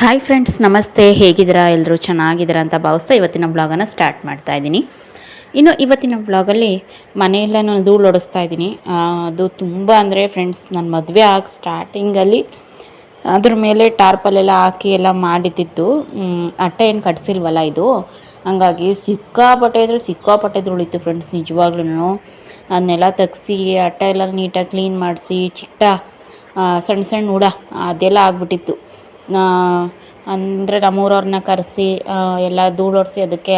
Hi friends ನಮಸ್ತೆ. ಹೇಗಿದ್ದೀರಾ? ಎಲ್ಲರೂ ಚೆನ್ನಾಗಿದ್ದೀರಾ ಅಂತ ಭಾವಿಸ್ತಾ ಇವತ್ತಿನ ಬ್ಲಾಗನ್ನು ಸ್ಟಾರ್ಟ್ ಮಾಡ್ತಾ ಇದ್ದೀನಿ. ಇನ್ನು ಇವತ್ತಿನ ಬ್ಲಾಗಲ್ಲಿ ಮನೆಯೆಲ್ಲ ನಾನು ಧೂಳು ಓಡಿಸ್ತಾ ಇದ್ದೀನಿ. ಅದು ತುಂಬ ಅಂದರೆ ಫ್ರೆಂಡ್ಸ್ ನನ್ನ ಮದುವೆ ಆಗಿ ಸ್ಟಾರ್ಟಿಂಗಲ್ಲಿ ಅದ್ರ ಮೇಲೆ ಟಾರ್ಪಲೆಲ್ಲ ಹಾಕಿ ಎಲ್ಲ ಮಾಡಿದ್ದಿತ್ತು ಅಟ್ಟೆ ಏನು ಕಟ್ಸಿಲ್ವಲ್ಲ ಇದು. ಹಂಗಾಗಿ ಸಿಕ್ಕಾಪಟ್ಟೆ ಅಂದರೆ ಸಿಕ್ಕಾಪಟ್ಟೆ ಧೂಳಿತ್ತು ಫ್ರೆಂಡ್ಸ್ ನಿಜವಾಗ್ಲೂ ಅದನ್ನೆಲ್ಲ ತೆಗ್ಸಿ, ಅಟ್ಟೆ ಎಲ್ಲ ನೀಟಾಗಿ ಕ್ಲೀನ್ ಮಾಡಿಸಿ, ಚಿಕ್ಕ ಸಣ್ಣ ಸಣ್ಣ ಹುಡ ಅದೆಲ್ಲ ಆಗ್ಬಿಟ್ಟಿತ್ತು. ಅಂದರೆ ನಮ್ಮೂರವ್ರನ್ನ ಕರೆಸಿ ಎಲ್ಲ ಧೂಳು ಒರೆಸಿ ಅದಕ್ಕೆ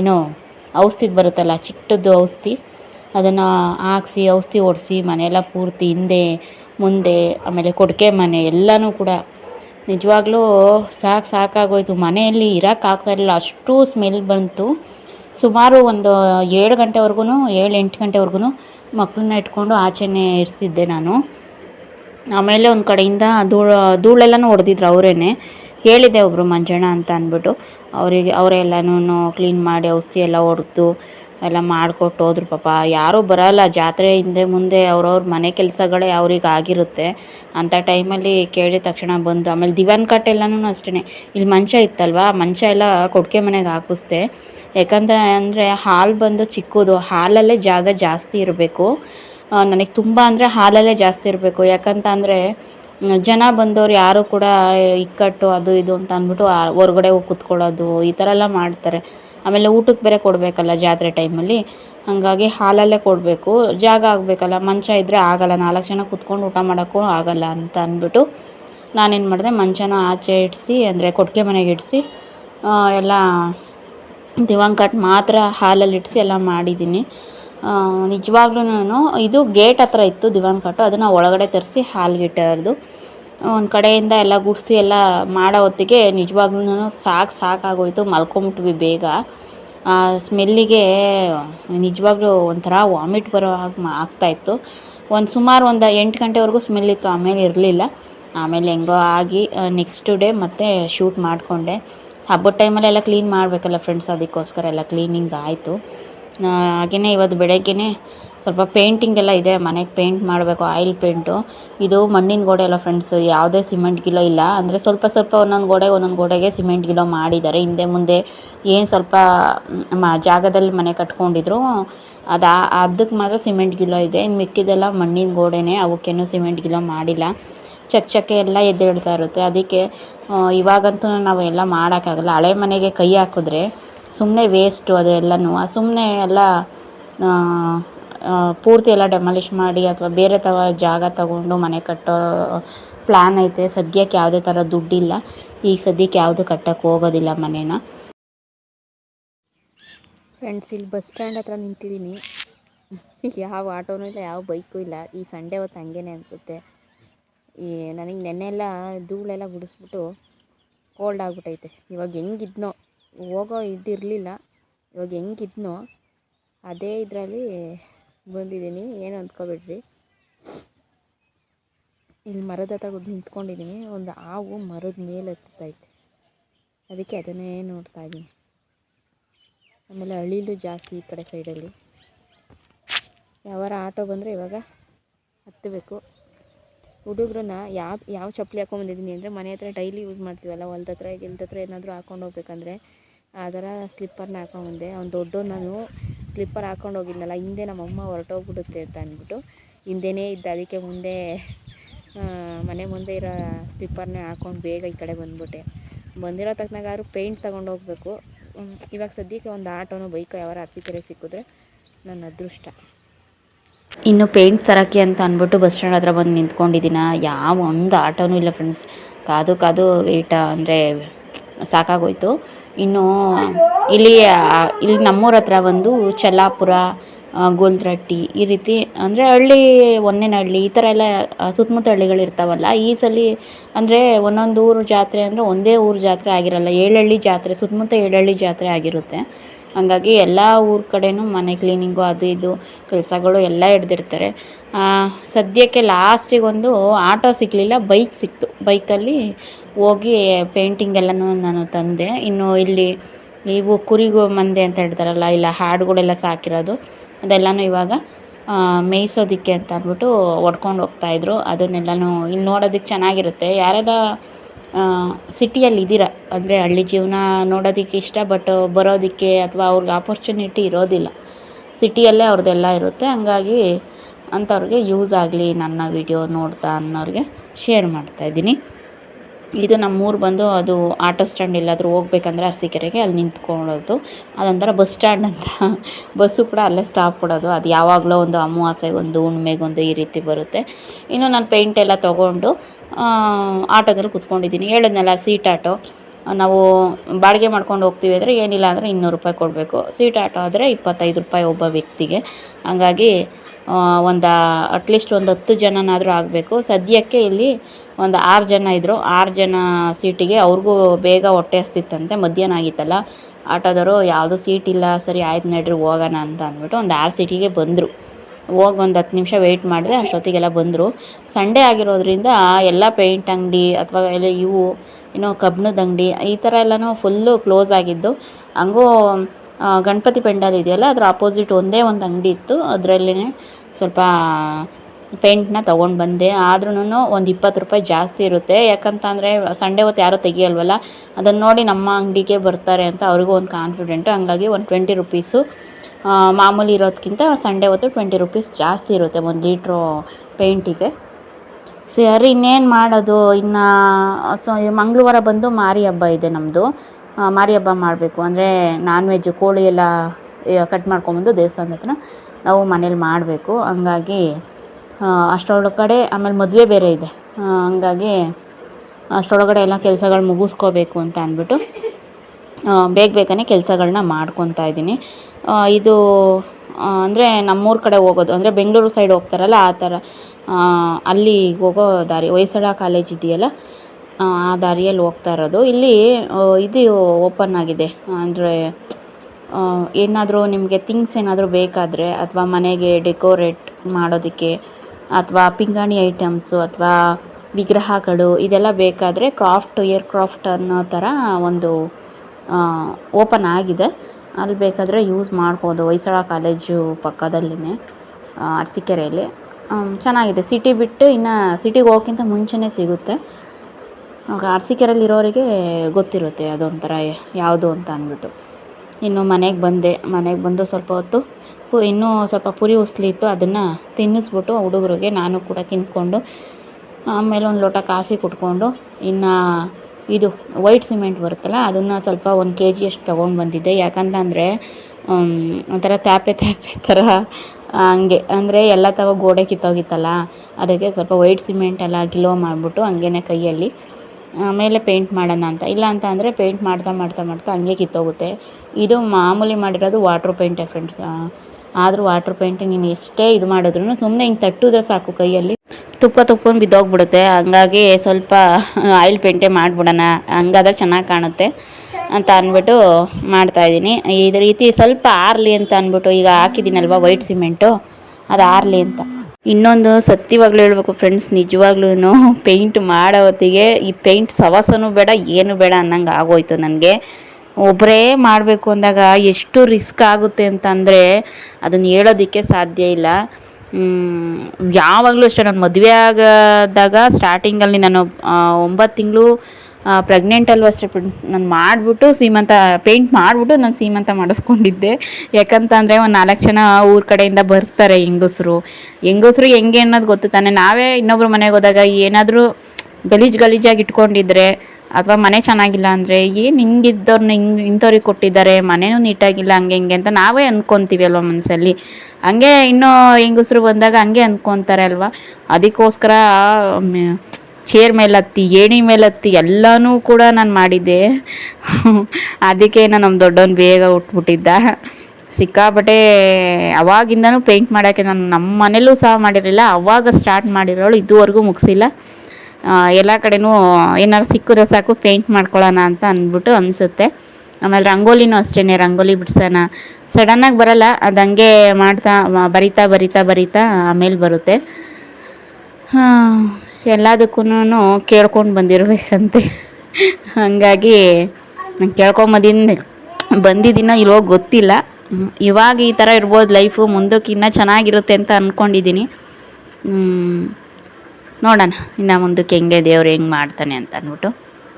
ಏನು ಔಷಧಿ ಬರುತ್ತಲ್ಲ ಚಿಕ್ಕದು ಔಷಧಿ, ಅದನ್ನು ಹಾಕ್ಸಿ, ಔಷಧಿ ಹೊಡ್ಸಿ ಮನೆಯೆಲ್ಲ ಪೂರ್ತಿ ಹಿಂದೆ, ಮುಂದೆ, ಆಮೇಲೆ ಕೊಡುಗೆ ಮನೆ ಎಲ್ಲನೂ ಕೂಡ. ನಿಜವಾಗ್ಲೂ ಸಾಕು ಸಾಕಾಗೋಯ್ತು. ಮನೆಯಲ್ಲಿ ಇರೋಕ್ಕಾಗ್ತಾಯಿರಲಿಲ್ಲ ಅಷ್ಟು ಸ್ಮೆಲ್ ಬಂತು. ಸುಮಾರು ಒಂದು ಏಳು ಗಂಟೆವರೆಗೂ ಏಳು ಎಂಟು ಗಂಟೆವರೆಗೂ ಮಕ್ಕಳನ್ನ ಇಟ್ಕೊಂಡು ಆಚೆನೇ ಇರಿಸಿದ್ದೆ ನಾನು. ಆಮೇಲೆ ಒಂದು ಕಡೆಯಿಂದ ಧೂಳು ಧೂಳೆಲ್ಲ ಹೊಡೆದಿದ್ರು ಅವರೇ ಹೇಳಿದೆ ಒಬ್ಬರು ಮಂಜಣ್ಣ ಅಂತ ಅಂದ್ಬಿಟ್ಟು, ಅವರಿಗೆ ಅವರೆಲ್ಲನೂ ಕ್ಲೀನ್ ಮಾಡಿ ಔಷಧಿ ಎಲ್ಲ ಹೊಡೆದು, ಎಲ್ಲ ಮಾಡಿಕೊಟ್ಟು ಹೋದ್ರು ಪಾಪ. ಯಾರೂ ಬರೋಲ್ಲ, ಜಾತ್ರೆ ಹಿಂದೆ ಮುಂದೆ ಅವ್ರವ್ರ ಮನೆ ಕೆಲಸಗಳೇ ಅವ್ರಿಗೆ ಆಗಿರುತ್ತೆ. ಅಂಥ ಟೈಮಲ್ಲಿ ಕೇಳಿದ ತಕ್ಷಣ ಬಂದು, ಆಮೇಲೆ ದಿವಾನ್ ಕಟ್ ಎಲ್ಲನೂ ಅಷ್ಟೇ ಇಲ್ಲಿ ಮಂಚ ಇತ್ತಲ್ವಾ, ಮಂಚ ಎಲ್ಲ ಕೊಡುಗೆ ಮನೆಗೆ ಹಾಕಿಸ್ದೆ. ಯಾಕಂದರೆ, ಅಂದರೆ ಹಾಲು ಬಂದು ಚಿಕ್ಕದು, ಹಾಲಲ್ಲೇ ಜಾಗ ಜಾಸ್ತಿ ಇರಬೇಕು. ನನಗೆ ತುಂಬ ಅಂದರೆ ಹಾಲಲ್ಲೇ ಜಾಸ್ತಿ ಇರಬೇಕು. ಯಾಕಂತ ಅಂದರೆ ಜನ ಬಂದವ್ರು ಯಾರು ಕೂಡ ಇಕ್ಕಟ್ಟು, ಅದು ಇದು ಅಂತ ಅಂದ್ಬಿಟ್ಟು ಹೊರ್ಗಡೆ ಹೋಗಿ ಕುತ್ಕೊಳ್ಳೋದು, ಈ ಥರ ಎಲ್ಲ ಮಾಡ್ತಾರೆ. ಆಮೇಲೆ ಊಟಕ್ಕೆ ಬೇರೆ ಕೊಡಬೇಕಲ್ಲ ಜಾತ್ರೆ ಟೈಮಲ್ಲಿ ಹಾಗಾಗಿ ಹಾಲಲ್ಲೇ ಕೊಡಬೇಕು. ಜಾಗ ಆಗಬೇಕಲ್ಲ, ಮಂಚ ಇದ್ದರೆ ಆಗಲ್ಲ. ನಾಲ್ಕು ಜನ ಕುತ್ಕೊಂಡು ಊಟ ಮಾಡೋಕ್ಕೂ ಆಗಲ್ಲ ಅಂತ ಅಂದ್ಬಿಟ್ಟು, ನಾನೇನು ಮಾಡಿದೆ, ಮಂಚನ ಆಚೆ ಇಡಿಸಿ, ಅಂದರೆ ಕೊಟ್ಟಿಗೆ ಮನೆಗೆ ಇಡಿಸಿ ಎಲ್ಲ ದಿವಂಗ್ ಕಟ್ ಮಾತ್ರ ಹಾಲಲ್ಲಿ ಇಡಿಸಿ ಎಲ್ಲ ಮಾಡಿದ್ದೀನಿ. ನಿಜವಾಗ್ಲೂ ಇದು ಗೇಟ್ ಹತ್ರ ಇತ್ತು ದಿವಾನ್ ಕಟ್ಟು ಅದನ್ನು ಒಳಗಡೆ ತರಿಸಿ ಹಾಲ್ಗಿಟ್ಟರ್ದು ಒಂದು ಕಡೆಯಿಂದ ಎಲ್ಲ ಗುಡಿಸಿ ಎಲ್ಲ ಮಾಡೋ ಹೊತ್ತಿಗೆ ನಿಜವಾಗ್ಲೂ ಸಾಕು ಸಾಕಾಗೋಯ್ತು ಮಲ್ಕೊಂಬಿಟ್ವಿ ಬೇಗ. ಸ್ಮೆಲ್ಲಿಗೆ ನಿಜವಾಗ್ಲೂ ಒಂಥರ ವಾಮಿಟ್ ಬರೋ ಹಾಗೆ ಆಗ್ತಾಯಿತ್ತು ಒಂದು ಸುಮಾರು ಒಂದು ಎಂಟು ಗಂಟೆವರೆಗೂ ಸ್ಮೆಲ್ ಇತ್ತು, ಆಮೇಲೆ ಇರಲಿಲ್ಲ. ಆಮೇಲೆ ಹೆಂಗೋ ಆಗಿ ನೆಕ್ಸ್ಟ್ ಡೇ ಮತ್ತೆ ಶೂಟ್ ಮಾಡಿಕೊಂಡೆ. ಹಬ್ಬದ ಟೈಮಲ್ಲೆಲ್ಲ ಕ್ಲೀನ್ ಮಾಡಬೇಕಲ್ಲ ಫ್ರೆಂಡ್ಸ್ ಅದಕ್ಕೋಸ್ಕರ ಎಲ್ಲ ಕ್ಲೀನಿಂಗ್ ಆಯಿತು. ಹಾಗೆಯೇ ಇವತ್ತು ಬೆಳಗ್ಗೆನೇ ಸ್ವಲ್ಪ ಪೇಂಟಿಂಗ್ ಎಲ್ಲ ಇದೆ, ಮನೆಗೆ ಪೇಂಟ್ ಮಾಡಬೇಕು ಆಯಿಲ್ ಪೇಂಟು ಇದು ಮಣ್ಣಿನ ಗೋಡೆ ಅಲ್ಲ ಫ್ರೆಂಡ್ಸ್ ಯಾವುದೇ ಸಿಮೆಂಟ್ ಗಿಲೋ ಇಲ್ಲ. ಅಂದರೆ ಸ್ವಲ್ಪ ಸ್ವಲ್ಪ ಒಂದೊಂದು ಗೋಡೆ, ಒಂದೊಂದು ಗೋಡೆಗೆ ಸಿಮೆಂಟ್ ಗಿಲೋ ಮಾಡಿದ್ದಾರೆ. ಹಿಂದೆ ಮುಂದೆ ಏನು ಸ್ವಲ್ಪ, ಮ, ಜಾಗದಲ್ಲಿ ಮನೆ ಕಟ್ಕೊಂಡಿದ್ರು, ಅದು ಅದಕ್ಕೆ ಮಾತ್ರ ಸಿಮೆಂಟ್ ಗಿಲೋ ಇದೆ. ಇನ್ನು ಮಿಕ್ಕಿದೆಲ್ಲ ಮಣ್ಣಿನ ಗೋಡೆನೇ, ಅವಕ್ಕೇನು ಸಿಮೆಂಟ್ ಗಿಲೋ ಮಾಡಿಲ್ಲ. ಚಕ್ ಚಕ್ಕೆ ಎಲ್ಲ ಎದ್ದೇಳ್ತಾ ಇರುತ್ತೆ. ಅದಕ್ಕೆ ಇವಾಗಂತೂ ನಾವು ಎಲ್ಲ ಮಾಡೋಕ್ಕಾಗಲ್ಲ. ಹಳೆ ಮನೆಗೆ ಕೈ ಹಾಕಿದ್ರೆ ಸುಮ್ಮನೆ ವೇಸ್ಟು ಅದು ಎಲ್ಲನೂ ಸುಮ್ಮನೆ ಎಲ್ಲ ಪೂರ್ತಿ ಎಲ್ಲ ಡೆಮಾಲಿಷ್ ಮಾಡಿ ಅಥವಾ ಬೇರೆ ಥರ ಜಾಗ ತಗೊಂಡು ಮನೆ ಕಟ್ಟೋ ಪ್ಲ್ಯಾನ್ ಐತೆ. ಸದ್ಯಕ್ಕೆ ಯಾವುದೇ ಥರ ದುಡ್ಡಿಲ್ಲ. ಈಗ ಸದ್ಯಕ್ಕೆ ಯಾವುದು ಕಟ್ಟಕ್ಕೆ ಹೋಗೋದಿಲ್ಲ ಮನೇನ. ಫ್ರೆಂಡ್ಸ್ ಇಲ್ಲಿ ಬಸ್ ಸ್ಟ್ಯಾಂಡ್ ಹತ್ರ ನಿಂತಿದ್ದೀನಿ. ಯಾವ ಆಟೋನೂ ಇಲ್ಲ, ಯಾವ ಬೈಕು ಇಲ್ಲ. ಈ ಸಂಡೇ ಹೊತ್ತು ಹಂಗೇನೆ ಅನಿಸುತ್ತೆ. ಈ ನನಗೆ ನೆನ್ನೆ ಎಲ್ಲ ಧೂಳೆಲ್ಲ ಗುಡಿಸ್ಬಿಟ್ಟು ಕೋಲ್ಡ್ ಆಗ್ಬಿಟ್ಟೈತೆ ಇವಾಗ ಹೆಂಗಿದ್ನೋ. ಹೋಗೋ ಇದಿರಲಿಲ್ಲ. ಇವಾಗ ಹೆಂಗಿದ್ನೋ ಅದೇ ಇದರಲ್ಲಿ ಬಂದಿದ್ದೀನಿ. ಏನು ಅಂದ್ಕೊಬೇಡ್ರಿ. ಇಲ್ಲಿ ಮರದ ಹತ್ರ ನಿಂತ್ಕೊಂಡಿದ್ದೀನಿ ಒಂದು ಹಾವು ಮರದ ಮೇಲೆ ಹತ್ತೈತೆ ಅದಕ್ಕೆ ಅದನ್ನೇ ನೋಡ್ತಾ ಇದ್ದೀನಿ ಆಮೇಲೆ ಅಳಿಲು ಜಾಸ್ತಿ ಈ ಕಡೆ ಸೈಡಲ್ಲಿ. ಯಾವಾರ ಆಟೋ ಬಂದರೆ ಇವಾಗ ಹತ್ತಬೇಕು. ಹುಡುಗ್ರನ್ನ ಯಾವ ಯಾವ ಚಪ್ಪಲಿ ಹಾಕೊಂಡ್ಬಂದಿದ್ದೀನಿ ಅಂದರೆ ಮನೆ ಹತ್ರ ಡೈಲಿ ಯೂಸ್ ಮಾಡ್ತೀವಲ್ಲ ಹೊಲ್ದ ಹತ್ರ, ಗಿಲ್ದ ಹತ್ರ ಏನಾದರೂ ಹಾಕೊಂಡು ಹೋಗ್ಬೇಕಂದ್ರೆ ಆ ಥರ ಸ್ಲಿಪ್ಪರ್ನ ಹಾಕೊಂಬಂದೆ ಅವ್ನು ದೊಡ್ಡ ನಾನು ಸ್ಲಿಪ್ಪರ್ ಹಾಕೊಂಡು ಹೋಗಿದ್ನಲ್ಲ, ಹಿಂದೆ ನಮ್ಮಮ್ಮ ಹೊರಟೋಗ್ಬಿಡುತ್ತೆ ಅಂತ ಅಂದ್ಬಿಟ್ಟು, ಹಿಂದೆನೇ ಇದ್ದ, ಅದಕ್ಕೆ ಮುಂದೆ ಮನೆ ಮುಂದೆ ಇರೋ ಸ್ಲಿಪ್ಪರ್ನೇ ಹಾಕೊಂಡು ಬೇಗ ಈ ಕಡೆ ಬಂದ್ಬಿಟ್ಟೆ. ಬಂದಿರೋ ತಕ್ಕನಾಗಾದ್ರೂ ಪೇಂಟ್ ತೊಗೊಂಡು ಹೋಗ್ಬೇಕು. ಇವಾಗ ಸದ್ಯಕ್ಕೆ ಒಂದು ಆಟೋನೋ ಬೈಕೋ ಯಾವಾರ ಅರಸೀಕೆರೆ ಸಿಕ್ಕಿದ್ರೆ ನನ್ನ ಅದೃಷ್ಟ. ಇನ್ನು ಪೇಂಟ್ ತರಕ್ಕೆ ಅಂತ ಅಂದ್ಬಿಟ್ಟು ಬಸ್ ಸ್ಟ್ಯಾಂಡ್ ಹತ್ರ ಬಂದು ನಿಂತ್ಕೊಂಡಿದ್ದೀನ? ಯಾವ ಒಂದು ಆಟೋನೂ ಇಲ್ಲ ಫ್ರೆಂಡ್ಸ್ ಕಾದು ಕಾದು ವೇಟ ಅಂದರೆ ಸಾಕಾಗೋಯ್ತು. ಇನ್ನು ಇಲ್ಲಿ ಇಲ್ಲಿ ನಮ್ಮೂರ ಹತ್ರ ಬಂದು ಚಲ್ಲಾಪುರ ಗೋಲ್ದ್ರಟ್ಟಿ ಈ ರೀತಿ ಅಂದರೆ ಹಳ್ಳಿ ಒಂದೇನಹಳ್ಳಿ ಈ ಥರ ಎಲ್ಲ ಸುತ್ತಮುತ್ತ ಹಳ್ಳಿಗಳು ಇರ್ತಾವಲ್ಲ, ಈ ಸಲ ಅಂದರೆ ಒಂದೊಂದು ಊರು ಜಾತ್ರೆ ಅಂದರೆ ಒಂದೇ ಊರು ಜಾತ್ರೆ ಆಗಿರಲ್ಲ, ಏಳಹಳ್ಳಿ ಜಾತ್ರೆ, ಸುತ್ತಮುತ್ತ ಏಳಹಳ್ಳಿ ಜಾತ್ರೆ ಆಗಿರುತ್ತೆ. ಹಂಗಾಗಿ ಎಲ್ಲ ಊರ ಕಡೆಯೂ ಮನೆ ಕ್ಲೀನಿಂಗು ಅದು ಇದು ಕೆಲಸಗಳು ಎಲ್ಲ ಹಿಡ್ದಿರ್ತಾರೆ ಸದ್ಯಕ್ಕೆ ಲಾಸ್ಟಿಗೆ ಒಂದು ಆಟೋ ಸಿಗಲಿಲ್ಲ ಬೈಕ್ ಸಿಕ್ತು. ಬೈಕಲ್ಲಿ ಹೋಗಿ ಪೇಂಟಿಂಗ್ ಎಲ್ಲನೂ ನಾನು ತಂದೆ. ಇನ್ನು ಇಲ್ಲಿ ಇವು ಕುರಿಗೋ ಮಂದೆ ಅಂತ ಹೇಳ್ತಾರಲ್ಲ, ಇಲ್ಲ ಹಾಡುಗಳೆಲ್ಲ ಸಾಕಿರೋದು, ಅದೆಲ್ಲನೂ ಇವಾಗ ಮೇಯಿಸೋದಕ್ಕೆ ಅಂತ ಅಂದ್ಬಿಟ್ಟು ಒಡ್ಕೊಂಡು ಹೋಗ್ತಾಯಿದ್ರು ಅದನ್ನೆಲ್ಲನೂ ಇಲ್ಲಿ ನೋಡೋದಕ್ಕೆ ಚೆನ್ನಾಗಿರುತ್ತೆ. ಯಾರೆಲ್ಲ ಸಿಟಿಯಲ್ಲಿ ಇದ್ದೀರ? ಅಂದರೆ ಹಳ್ಳಿ ಜೀವನ ನೋಡೋದಕ್ಕೆ ಇಷ್ಟ ಬಟ್ ಬರೋದಕ್ಕೆ ಅಥವಾ ಅವ್ರಿಗೆ ಆಪರ್ಚುನಿಟಿ ಇರೋದಿಲ್ಲ. ಸಿಟಿಯಲ್ಲೇ ಅವ್ರದ್ದೆಲ್ಲ ಇರುತ್ತೆ. ಹಂಗಾಗಿ ಅಂಥವ್ರಿಗೆ ಯೂಸ್ ಆಗಲಿ ನನ್ನ ವಿಡಿಯೋ ನೋಡ್ತಾ ಅನ್ನೋರಿಗೆ ಶೇರ್ ಮಾಡ್ತಾಯಿದ್ದೀನಿ ಇದು ನಮ್ಮೂರು ಬಂದು ಅದು ಆಟೋ ಸ್ಟ್ಯಾಂಡ್ ಇಲ್ಲಾದರೂ ಹೋಗ್ಬೇಕಂದ್ರೆ ಅರಸೀಕೆರೆಗೆ ಅಲ್ಲಿ ನಿಂತ್ಕೊಳ್ಳೋದು. ಅದೊಂಥರ ಬಸ್ ಸ್ಟ್ಯಾಂಡ್ ಅಂತ. ಬಸ್ಸು ಕೂಡ ಅಲ್ಲೇ ಸ್ಟಾಪ್ ಕೊಡೋದು. ಅದು ಯಾವಾಗಲೋ ಒಂದು ಅಮಾವಾಸ್ಯೆಗೊಂದು ಹುಣ್ಮೆಗೊಂದು ಈ ರೀತಿ ಬರುತ್ತೆ. ಇನ್ನು ನಾನು ಪೇಂಟ್ ಎಲ್ಲ ತೊಗೊಂಡು ಆಟೋದಲ್ಲಿ ಕುತ್ಕೊಂಡಿದ್ದೀನಿ. ಹೇಳಿದ್ನಲ್ಲ ಸೀಟ್ ಆಟೋ. ನಾವು ಬಾಡಿಗೆ ಮಾಡ್ಕೊಂಡು ಹೋಗ್ತೀವಿ ಅಂದರೆ ಏನಿಲ್ಲ ಅಂದರೆ ಇನ್ನೂರು ರೂಪಾಯಿ ಕೊಡಬೇಕು. ಸೀಟ್ ಆಟೋ ಆದರೆ ಇಪ್ಪತ್ತೈದು ರೂಪಾಯಿ ಒಬ್ಬ ವ್ಯಕ್ತಿಗೆ. ಹಂಗಾಗಿ ಒಂದು ಅಟ್ಲೀಸ್ಟ್ ಒಂದು ಹತ್ತು ಜನನಾದರೂ ಆಗಬೇಕು. ಸದ್ಯಕ್ಕೆ ಇಲ್ಲಿ ಒಂದು ಆರು ಜನ ಇದ್ದರು ಆರು ಜನ ಸೀಟಿಗೆ ಅವ್ರಿಗೂ ಬೇಗ ಹೊಟ್ಟೆ ಹಸ್ತಿತ್ತಂತೆ. ಮಧ್ಯಾಹ್ನ ಆಗಿತ್ತಲ್ಲ. ಆಟೋದವರು, ಯಾವುದೂ ಸೀಟ್ ಇಲ್ಲ, ಸರಿ ಆಯ್ತು ನಡ್ರಿ, ಹೋಗೋಣ ಅಂತ ಅಂದ್ಬಿಟ್ಟು ಒಂದು ಆರು ಸೀಟಿಗೆ ಬಂದರು. ಹೋಗಿ ಒಂದು ಹತ್ತು ನಿಮಿಷ ವೆಯ್ಟ್ ಮಾಡಿದೆ, ಅಷ್ಟೊತ್ತಿಗೆಲ್ಲ ಬಂದರು. ಸಂಡೇ ಆಗಿರೋದ್ರಿಂದ ಎಲ್ಲ ಪೇಂಟ್ ಅಂಗಡಿ ಅಥವಾ ಎಲ್ಲ ಇವು ಏನೋ ಕಬ್ಬಿಣದ ಅಂಗಡಿ, ಈ ಥರ ಎಲ್ಲನೂ ಫುಲ್ಲು ಕ್ಲೋಸ್ ಆಗಿದ್ದು. ಹಂಗೂ ಗಣಪತಿ ಪೆಂಡಲ್ ಇದೆಯಲ್ಲ, ಅದರ ಅಪೋಸಿಟ್ ಒಂದೇ ಒಂದು ಅಂಗಡಿ ಇತ್ತು. ಅದರಲ್ಲೇ ಸ್ವಲ್ಪ ಪೇಂಟ್ನ ತೊಗೊಂಡು ಬಂದೆ. ಆದ್ರೂ ಒಂದು ಇಪ್ಪತ್ತು ರೂಪಾಯಿ ಜಾಸ್ತಿ ಇರುತ್ತೆ. ಯಾಕಂತಂದರೆ ಸಂಡೇ ಹೊತ್ತು ಯಾರೂ ತೆಗಿಯಲ್ವಲ್ಲ? ಅದನ್ನು ನೋಡಿ ನಮ್ಮ ಅಂಗಡಿಗೆ ಬರ್ತಾರೆ ಅಂತ ಅವ್ರಿಗೂ ಒಂದು ಕಾನ್ಫಿಡೆಂಟು ಹಂಗಾಗಿ ಒಂದು ಟ್ವೆಂಟಿ ರುಪೀಸು ಮಾಮೂಲಿ ಇರೋದಕ್ಕಿಂತ ಸಂಡೇ ಹೊತ್ತು ಟ್ವೆಂಟಿ ರುಪೀಸ್ ಜಾಸ್ತಿ ಇರುತ್ತೆ ಒಂದು ಲೀಟ್ರು ಪೇಂಟಿಗೆ ಸರಿ ಇನ್ನೇನು ಮಾಡೋದು? ಇನ್ನು ಸೊ ಮಂಗಳವಾರ ಬಂದು ಮಾರಿ ಹಬ್ಬ ಇದೆ ನಮ್ಮದು ಮಾರಿ ಹಬ್ಬ ಮಾಡಬೇಕು. ಅಂದರೆ ನಾನ್ ವೆಜ್ಜು ಕೋಳಿ ಎಲ್ಲ ಕಟ್ ಮಾಡ್ಕೊಂಬಂದು ದೇವಸ್ಥಾನದ ಹತ್ರ ನಾವು ಮನೇಲಿ ಮಾಡಬೇಕು. ಹಂಗಾಗಿ ಅಷ್ಟರೊಳಗಡೆ ಆಮೇಲೆ ಮದುವೆ ಬೇರೆ ಇದೆ. ಹಂಗಾಗಿ ಅಷ್ಟರೊಳಗಡೆ ಎಲ್ಲ ಕೆಲಸಗಳು ಮುಗಿಸ್ಕೋಬೇಕು ಅಂತ ಅಂದ್ಬಿಟ್ಟು ಬೇಗ ಬೇಗನೆ ಕೆಲಸಗಳನ್ನ ಮಾಡ್ಕೊತಾ ಇದ್ದೀನಿ. ಇದು ಅಂದರೆ ನಮ್ಮೂರ ಕಡೆ ಹೋಗೋದು, ಅಂದರೆ ಬೆಂಗಳೂರು ಸೈಡ್ ಹೋಗ್ತಾರಲ್ಲ, ಆ ಥರ ಅಲ್ಲಿ ಹೋಗೋ ದಾರಿ, ಹೊಯ್ಸಳ ಕಾಲೇಜ್ ಇದೆಯಲ್ಲ, ಆ ದಾರಿಯಲ್ಲಿ ಹೋಗ್ತಾ ಇರೋದು. ಇಲ್ಲಿ ಇದು ಓಪನ್ ಆಗಿದೆ. ಅಂದರೆ ಏನಾದರೂ ನಿಮಗೆ ಥಿಂಗ್ಸ್ ಏನಾದರೂ ಬೇಕಾದರೆ, ಅಥವಾ ಮನೆಗೆ ಡೆಕೋರೇಟ್ ಮಾಡೋದಕ್ಕೆ, ಅಥವಾ ಪಿಂಗಾಣಿ ಐಟಮ್ಸು ಅಥವಾ ವಿಗ್ರಹಗಳು, ಇದೆಲ್ಲ ಬೇಕಾದರೆ ಕ್ರಾಫ್ಟ್ ಏರ್ ಕ್ರಾಫ್ಟ್ ಅನ್ನೋ ಥರ ಒಂದು ಓಪನ್ ಆಗಿದೆ. ಅಲ್ಲಿ ಬೇಕಾದರೆ ಯೂಸ್ ಮಾಡ್ಬೋದು ಹೊಯ್ಸಳ ಕಾಲೇಜು ಪಕ್ಕದಲ್ಲಿನೇ ಅರಸೀಕೆರೆಯಲ್ಲಿ. ಚೆನ್ನಾಗಿದೆ. ಸಿಟಿ ಬಿಟ್ಟು ಇನ್ನು ಸಿಟಿಗೆ ಹೋಗೋಕ್ಕಿಂತ ಮುಂಚೆನೇ ಸಿಗುತ್ತೆ. ಅರಸೀಕೆರೆಯಲ್ಲಿ ಇರೋರಿಗೆ ಗೊತ್ತಿರುತ್ತೆ ಅದೊಂಥರ ಯಾವುದು ಅಂತ ಅಂದ್ಬಿಟ್ಟು. ಇನ್ನು ಮನೆಗೆ ಬಂದೆ, ಮನೆಗೆ ಬಂದು ಸ್ವಲ್ಪ ಹೊತ್ತು ಪು, ಇನ್ನೂ ಸ್ವಲ್ಪ ಪುರಿ ಉಸ್ಲಿ ಇತ್ತು ಅದನ್ನು ತಿನ್ನಿಸ್ಬಿಟ್ಟು ಹುಡುಗರಿಗೆ ನಾನು ಕೂಡ ತಿಂದ್ಕೊಂಡು, ಆಮೇಲೆ ಒಂದು ಲೋಟ ಕಾಫಿ ಕುಟ್ಕೊಂಡು ಇನ್ನು ಇದು ವೈಟ್ ಸಿಮೆಂಟ್ ಬರುತ್ತಲ್ಲ, ಅದನ್ನು ಸ್ವಲ್ಪ ಒಂದು ಕೆ ಜಿಯಷ್ಟು ತೊಗೊಂಡು ಬಂದಿದ್ದೆ. ಯಾಕಂತಂದರೆ ಒಂಥರ ತ್ಯಾಪೆ ತ್ಯಾಪೆ ಥರ ಹಂಗೆ. ಅಂದರೆ ಎಲ್ಲ ತವ ಗೋಡೆ ಕಿತ್ತೋಗಿತ್ತಲ್ಲ, ಅದಕ್ಕೆ ಸ್ವಲ್ಪ ವೈಟ್ ಸಿಮೆಂಟ್ ಎಲ್ಲ ಗಿಲೋ ಮಾಡಿಬಿಟ್ಟು ಹಂಗೇನೆ ಕೈಯಲ್ಲಿ ಆಮೇಲೆ ಪೇಂಟ್ ಮಾಡೋಣ ಅಂತ. ಇಲ್ಲ ಅಂತ ಅಂದರೆ ಪೇಂಟ್ ಮಾಡ್ತಾ ಮಾಡ್ತಾ ಮಾಡ್ತಾ ಹಂಗೆ ಕಿತ್ತೋಗುತ್ತೆ. ಇದು ಮಾಮೂಲಿ ಮಾಡಿರೋದು ವಾಟ್ರ್ ಪೇಂಟೆ ಫ್ರೆಂಡ್ಸ್. ಆದರೂ ವಾಟ್ರ್ ಪೇಂಟ್ ನೀನು ಎಷ್ಟೇ ಇದು ಮಾಡಿದ್ರು ಸುಮ್ಮನೆ ಹಿಂಗೆ ತಟ್ಟಿದ್ರೆ ಸಾಕು ಕೈಯಲ್ಲಿ. ತುಪ್ಪ ತುಪ್ಪಕೊಂಡು ಬಿದ್ದೋಗ್ಬಿಡುತ್ತೆ. ಹಂಗಾಗಿ ಸ್ವಲ್ಪ ಆಯಿಲ್ ಪೇಂಟೆ ಮಾಡಿಬಿಡೋಣ. ಹಂಗಾದ್ರೆ ಚೆನ್ನಾಗಿ ಕಾಣುತ್ತೆ ಅಂತ ಅಂದ್ಬಿಟ್ಟು ಮಾಡ್ತಾಯಿದ್ದೀನಿ ಇದೇ ರೀತಿ ಸ್ವಲ್ಪ ಆರಲಿ ಅಂತ ಅಂದ್ಬಿಟ್ಟು ಈಗ ಹಾಕಿದ್ದೀನಲ್ವ ವೈಟ್ ಸಿಮೆಂಟು? ಅದು ಆರಲಿ ಅಂತ. ಇನ್ನೊಂದು ಸತ್ಯವಾಗ್ಲೂ ಹೇಳ್ಬೇಕು ಫ್ರೆಂಡ್ಸ್ ನಿಜವಾಗ್ಲೂ ಪೇಂಟ್ ಮಾಡೋ ಹೊತ್ತಿಗೆ ಈ ಪೇಂಟ್ ಸವಾಸನೂ ಬೇಡ, ಏನು ಬೇಡ ಅನ್ನಂಗೆ ಆಗೋಯ್ತು ನನಗೆ. ಒಬ್ಬರೇ ಮಾಡಬೇಕು ಅಂದಾಗ ಎಷ್ಟು ರಿಸ್ಕ್ ಆಗುತ್ತೆ ಅಂತಂದರೆ ಅದನ್ನು ಹೇಳೋದಕ್ಕೆ ಸಾಧ್ಯ ಇಲ್ಲ. ಯಾವಾಗಲೂ ಅಷ್ಟೇ, ನಾನು ಮದುವೆ ಆಗದಾಗ ಸ್ಟಾರ್ಟಿಂಗಲ್ಲಿ ನಾನು ಒಂಬತ್ತು ತಿಂಗಳು ಪ್ರೆಗ್ನೆಂಟಲ್ಲೂ ಅಷ್ಟೇ ಫ್ರೆಂಡ್ಸ್ ನಾನು ಮಾಡಿಬಿಟ್ಟು ಸೀಮಂತ ಪೇಂಟ್ ಮಾಡಿಬಿಟ್ಟು ನಾನು ಸೀಮಂತ ಮಾಡಿಸ್ಕೊಂಡಿದ್ದೆ. ಯಾಕಂತಂದರೆ ಒಂದು ನಾಲ್ಕು ಜನ ಊರ ಕಡೆಯಿಂದ ಬರ್ತಾರೆ ಹೆಂಗಸರು. ಹೆಂಗಸರು ಹೆಂಗೆ ಅನ್ನೋದು ಗೊತ್ತು ತಾನೆ. ನಾವೇ ಇನ್ನೊಬ್ಬರು ಮನೆಗೆ ಹೋದಾಗ ಏನಾದರೂ ಗಲೀಜು ಗಲೀಜಾಗಿ ಇಟ್ಕೊಂಡಿದ್ರೆ ಅಥವಾ ಮನೆ ಚೆನ್ನಾಗಿಲ್ಲ ಅಂದರೆ ಏನು ಹಿಂಗಿದ್ದವ್ರನ್ನ ಹಿಂಗೆ ಇಂಥವ್ರಿಗೆ ಕೊಟ್ಟಿದ್ದಾರೆ ಮನೆಯೂ ನೀಟಾಗಿಲ್ಲ, ಹಂಗೆ ಹಿಂಗೆ ಅಂತ ನಾವೇ ಅಂದ್ಕೊತೀವಿ ಅಲ್ವ ಮನಸ್ಸಲ್ಲಿ ಹಂಗೆ ಇನ್ನೂ ಹೆಂಗಸ್ರು ಬಂದಾಗ ಹಂಗೆ ಅಂದ್ಕೊತಾರೆ ಅಲ್ವಾ? ಅದಕ್ಕೋಸ್ಕರ ಚೇರ್ ಮೇಲೆ ಹತ್ತಿ ಏಣಿ ಮೇಲೆ ಹತ್ತಿ ಎಲ್ಲನೂ ಕೂಡ ನಾನು ಮಾಡಿದ್ದೆ. ಅದಕ್ಕೆ ನಮ್ಮ ದೊಡ್ಡವನು ಬೇಗ ಉಟ್ಬಿಟ್ಟಿದ್ದ. ಸಿಕ್ಕಾಪಟ್ಟೆ ಅವಾಗಿಂದನೂ ಪೇಂಟ್ ಮಾಡೋಕ್ಕೆ ನಾನು ನಮ್ಮ ಮನೇಲೂ ಸಹ ಮಾಡಿರಲಿಲ್ಲ, ಅವಾಗ ಸ್ಟಾರ್ಟ್ ಮಾಡಿರೋಳು ಇದುವರೆಗೂ ಮುಗಿಸಿಲ್ಲ. ಎಲ್ಲ ಕಡೆನೂ ಏನಾರು ಸಿಕ್ಕಿದ್ರೆ ಸಾಕು ಪೇಂಟ್ ಮಾಡ್ಕೊಳ್ಳೋಣ ಅಂತ ಅಂದ್ಬಿಟ್ಟು ಅನಿಸುತ್ತೆ. ಆಮೇಲೆ ರಂಗೋಲಿನೂ ಅಷ್ಟೇ ರಂಗೋಲಿ ಬಿಡ್ಸೋಣ. ಸಡನ್ನಾಗಿ ಬರಲ್ಲ, ಅದು ಹಂಗೆ ಮಾಡ್ತಾ ಬರಿತಾ ಬರಿತಾ ಬರಿತಾ ಆಮೇಲೆ ಬರುತ್ತೆ. ಎಲ್ಲದಕ್ಕೂ ಕೇಳ್ಕೊಂಡು ಬಂದಿರಬೇಕಂತೆ. ಹಾಗಾಗಿ ನಾನು ಕೇಳ್ಕೊಂಬಂದಿನ ಬಂದಿದ್ದೀನೋ ಇಲ್ವೋ ಗೊತ್ತಿಲ್ಲ. ಇವಾಗ ಈ ಥರ ಇರ್ಬೋದು ಲೈಫು ಮುಂದಕ್ಕೆ ಇನ್ನೂ ಚೆನ್ನಾಗಿರುತ್ತೆ ಅಂತ ಅಂದ್ಕೊಂಡಿದ್ದೀನಿ ನೋಡೋಣ, ಇನ್ನು ಮುಂದಕ್ಕೆ ಹೆಂಗೆ ದೇವ್ರು ಹೆಂಗೆ ಮಾಡ್ತಾನೆ ಅಂತ ಅಂದ್ಬಿಟ್ಟು.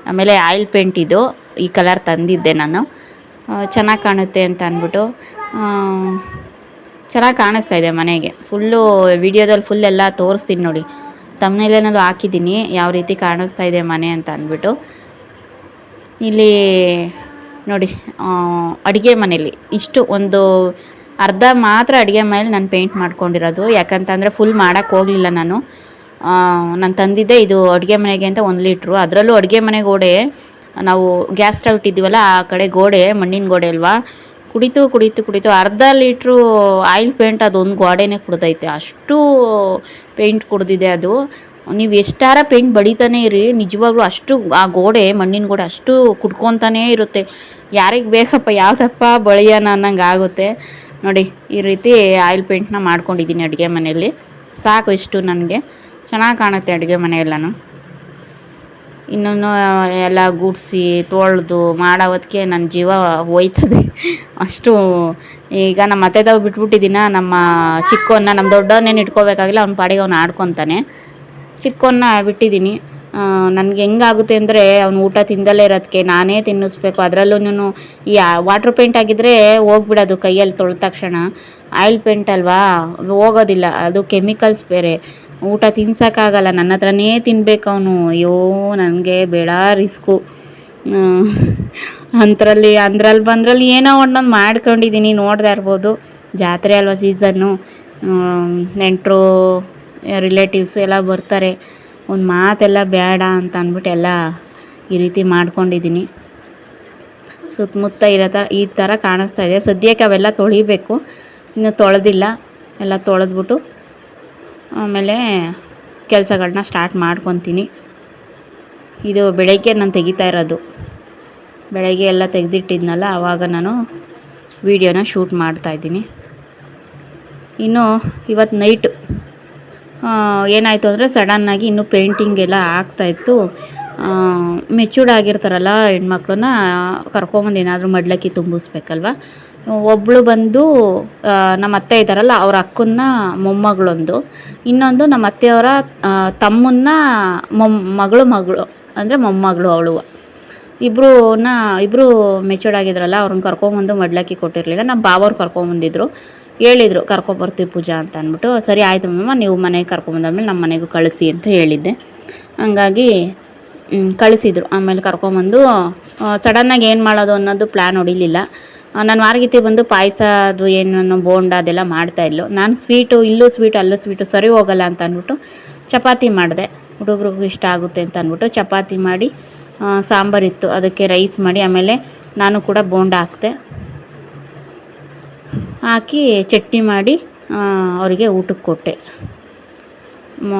ಆಮೇಲೆ ಆಯಿಲ್ ಪೇಂಟ್ ಇದು, ಈ ಕಲರ್ ತಂದಿದ್ದೆ ನಾನು. ಚೆನ್ನಾಗಿ ಕಾಣುತ್ತೆ ಅಂತ ಅಂದ್ಬಿಟ್ಟು ಚೆನ್ನಾಗಿ ಕಾಣಿಸ್ತಾ ಇದೆ ಮನೆಗೆ. ಫುಲ್ಲು ವಿಡಿಯೋದಲ್ಲಿ ಫುಲ್ ಎಲ್ಲ ತೋರಿಸ್ತೀನಿ ನೋಡಿ. ತಮ್ಮನೇಲೇನಲ್ಲೂ ಹಾಕಿದ್ದೀನಿ, ಯಾವ ರೀತಿ ಕಾಣಿಸ್ತಾ ಇದೆ ಮನೆ ಅಂತ ಅಂದ್ಬಿಟ್ಟು. ಇಲ್ಲಿ ನೋಡಿ ಅಡುಗೆ ಮನೇಲಿ ಇಷ್ಟು ಒಂದು ಅರ್ಧ ಮಾತ್ರ ಅಡುಗೆ ಮನೇಲಿ ನಾನು ಪೇಂಟ್ ಮಾಡ್ಕೊಂಡಿರೋದು. ಯಾಕಂತಂದರೆ ಫುಲ್ ಮಾಡೋಕ್ಕೆ ಹೋಗಲಿಲ್ಲ ನಾನು. ನಾನು ತಂದಿದ್ದೆ ಇದು ಅಡುಗೆ ಮನೆಗೆ ಅಂತ ಒಂದು ಲೀಟ್ರು. ಅದರಲ್ಲೂ ಅಡುಗೆ ಮನೆ ಗೋಡೆ, ನಾವು ಗ್ಯಾಸ್ ಸ್ಟವ್ ಇಟ್ಟಿದ್ದೀವಲ್ಲ ಆ ಕಡೆ ಗೋಡೆ, ಮಣ್ಣಿನ ಗೋಡೆ ಅಲ್ವಾ? ಕುಡಿತು ಕುಡಿತು ಕುಡಿತು ಅರ್ಧ ಲೀಟ್ರು ಆಯಿಲ್ ಪೇಂಟ್ ಅದೊಂದು ಗೋಡೆನೇ ಕುಡ್ದೈತೆ. ಅಷ್ಟು ಪೇಂಟ್ ಕುಡ್ದಿದೆ ಅದು. ನೀವು ಎಷ್ಟಾರ ಪೇಂಟ್ ಬಡಿತಾನೆ ಇರಿ, ನಿಜವಾಗ್ಲೂ ಅಷ್ಟು ಆ ಗೋಡೆ, ಮಣ್ಣಿನ ಗೋಡೆ ಅಷ್ಟು ಕುಡ್ಕೊತಾನೇ ಇರುತ್ತೆ. ಯಾರಿಗೆ ಬೇಕಪ್ಪ, ಯಾವುದಪ್ಪ ಬಳಿಯೋಣ ಅನ್ನಂಗೆ ಆಗುತ್ತೆ ನೋಡಿ, ಈ ರೀತಿ ಆಯಿಲ್ ಪೇಂಟ್ನ ಮಾಡ್ಕೊಂಡಿದ್ದೀನಿ ಅಡುಗೆ ಮನೆಯಲ್ಲಿ. ಸಾಕು ಇಷ್ಟು ನನಗೆ. ಚೆನ್ನಾಗಿ ಕಾಣುತ್ತೆ ಅಡುಗೆ ಮನೆಯೆಲ್ಲನೂ. ಇನ್ನೂ ಎಲ್ಲ ಗುಡಿಸಿ, ತೊಳೆದು ಮಾಡೋ ಹೊತ್ತಿಗೆ ನನ್ನ ಜೀವ ಹೋಯ್ತದೆ. ಅಷ್ಟು, ಈಗ ನಮ್ಮ ಅತ್ತೆದವ್ ಬಿಟ್ಬಿಟ್ಟಿದ್ದೀನ, ನಮ್ಮ ಚಿಕ್ಕವನ್ನ ನಮ್ಮ ದೊಡ್ಡವನ್ನೇನು ಇಟ್ಕೋಬೇಕಾಗಿಲ್ಲ, ಅವ್ನ ಪಾಡಿಗೆ ಅವ್ನು ಆಡ್ಕೊತಾನೆ. ಚಿಕ್ಕವನ್ನ ಬಿಟ್ಟಿದ್ದೀನಿ. ನನಗೆ ಹೆಂಗಾಗುತ್ತೆ ಅಂದರೆ ಅವ್ನು ಊಟ ತಿಂದಲೇ ಇರೋದಕ್ಕೆ ನಾನೇ ತಿನ್ನಿಸ್ಬೇಕು. ಅದರಲ್ಲೂ ಈ ವಾಟ್ರ್ ಪೇಂಟ್ ಆಗಿದ್ದರೆ ಹೋಗ್ಬಿಡೋದು ಕೈಯಲ್ಲಿ ತೊಳೆದ ತಕ್ಷಣ. ಆಯಿಲ್ ಪೇಂಟ್ ಅಲ್ವಾ? ಹೋಗೋದಿಲ್ಲ. ಅದು ಕೆಮಿಕಲ್ಸ್ ಬೇರೆ. ಊಟ ತಿನ್ಸೋಕ್ಕಾಗಲ್ಲ, ನನ್ನ ಹತ್ರನೇ ತಿನ್ಬೇಕು ಅವನು. ಅಯ್ಯೋ, ನನಗೆ ಬೇಡ ರಿಸ್ಕು. ಅಂಥರಲ್ಲಿ ಅಂದ್ರಲ್ಲಿ ಬಂದ್ರಲ್ಲಿ ಏನೋ ಒಂದೊಂದು ಮಾಡ್ಕೊಂಡಿದ್ದೀನಿ ನೋಡ್ತಾ ಇರ್ಬೋದು. ಜಾತ್ರೆ ಅಲ್ವಾ ಸೀಸನ್ನು ನೆಂಟರು ರಿಲೇಟಿವ್ಸು ಎಲ್ಲ ಬರ್ತಾರೆ. ಒಂದು ಮಾತೆಲ್ಲ ಬೇಡ ಅಂತ ಅಂದ್ಬಿಟ್ಟು ಎಲ್ಲ ಈ ರೀತಿ ಮಾಡ್ಕೊಂಡಿದ್ದೀನಿ ಸುತ್ತಮುತ್ತ ಇರೋ ಥರ ಈ ಥರ ಕಾಣಿಸ್ತಾ ಇದೆ. ಸದ್ಯಕ್ಕೆ ಅವೆಲ್ಲ ತೊಳಿಬೇಕು. ಇನ್ನು ತೊಳೆದಿಲ್ಲ. ಎಲ್ಲ ತೊಳೆದ್ಬಿಟ್ಟು ಆಮೇಲೆ ಕೆಲಸಗಳನ್ನ ಸ್ಟಾರ್ಟ್ ಮಾಡ್ಕೊತೀನಿ. ಇದು ಬೆಳಗ್ಗೆ ನಾನು ತೆಗಿತಾ ಇರೋದು. ಬೆಳಗ್ಗೆ ಎಲ್ಲ ತೆಗೆದಿಟ್ಟಿದ್ನಲ್ಲ ಆವಾಗ ನಾನು ವೀಡಿಯೋನ ಶೂಟ್ ಮಾಡ್ತಾಯಿದ್ದೀನಿ ಇನ್ನು ಇವತ್ತು ನೈಟು ಏನಾಯಿತು ಅಂದರೆ ಸಡನ್ನಾಗಿ ಇನ್ನೂ ಪೇಂಟಿಂಗ್ ಎಲ್ಲ ಆಗ್ತಾಯಿತ್ತು ಮೆಚೂರ್ಡ್ ಆಗಿರ್ತಾರಲ್ಲ ಹೆಣ್ಮಕ್ಳನ್ನ ಕರ್ಕೊಂಬಂದು ಏನಾದರೂ ಮಡ್ಲಕ್ಕಿ ತುಂಬಿಸ್ಬೇಕಲ್ವ? ಒಬ್ಬಳು ಬಂದು ನಮ್ಮ ಅತ್ತೆ ಇದ್ದಾರಲ್ಲ, ಅವ್ರ ಅಕ್ಕನ್ನ ಮೊಮ್ಮಗಳೊಂದು. ಇನ್ನೊಂದು ನಮ್ಮ ಅತ್ತೆಯವರ ತಮ್ಮನ್ನ ಮೊಮ್, ಮಗಳು ಮಗಳು, ಅಂದರೆ ಮೊಮ್ಮಗಳು ಅವಳು. ಇಬ್ಬರೂನ ಇಬ್ಬರು ಮೆಚೂರ್ಡ್ ಆಗಿದ್ರಲ್ಲ, ಅವ್ರನ್ನ ಕರ್ಕೊಂಬಂದು ಮಡ್ಲಕ್ಕಿ ಕೊಟ್ಟಿರಲಿಲ್ಲ. ನಮ್ಮ ಬಾವವ್ರು ಕರ್ಕೊಂಬಂದಿದ್ರು. ಹೇಳಿದರು ಕರ್ಕೊಬರ್ತೀವಿ ಪೂಜಾ ಅಂತ ಅಂದ್ಬಿಟ್ಟು, ಸರಿ ಆಯಿತು ಮಮ್ಮ ನೀವು ಮನೆಗೆ ಕರ್ಕೊಂಬಂದಾದ್ಮೇಲೆ ನಮ್ಮ ಮನೆಗೂ ಕಳಿಸಿ ಅಂತ ಹೇಳಿದ್ದೆ. ಹಂಗಾಗಿ ಕಳಿಸಿದ್ರು. ಆಮೇಲೆ ಕರ್ಕೊಂಬಂದು ಸಡನ್ನಾಗಿ ಏನು ಮಾಡೋದು ಅನ್ನೋದು ಪ್ಲ್ಯಾನ್ ಹೊಡಿಲಿಲ್ಲ. ನಾನು ವಾರಗಿತಿ ಬಂದು ಪಾಯಸ ಅದು ಏನು ಬೋಂಡ ಅದೆಲ್ಲ ಮಾಡ್ತಾಯಿದ್ಲು ನಾನು ಸ್ವೀಟು, ಇಲ್ಲೂ ಸ್ವೀಟು, ಅಲ್ಲೂ ಸ್ವೀಟು ಸರಿ ಹೋಗಲ್ಲ ಅಂತ ಅಂದ್ಬಿಟ್ಟು ಚಪಾತಿ ಮಾಡಿದೆ. ಹುಡುಗರಿಗೂ ಇಷ್ಟ ಆಗುತ್ತೆ ಅಂತ ಅಂದ್ಬಿಟ್ಟು ಚಪಾತಿ ಮಾಡಿ ಸಾಂಬಾರಿತ್ತು ಅದಕ್ಕೆ ರೈಸ್ ಮಾಡಿ, ಆಮೇಲೆ ನಾನು ಕೂಡ ಬೋಂಡ ಹಾಕ್ತೆ ಹಾಕಿ ಚಟ್ನಿ ಮಾಡಿ ಅವರಿಗೆ ಊಟಕ್ಕೆ ಕೊಟ್ಟೆ.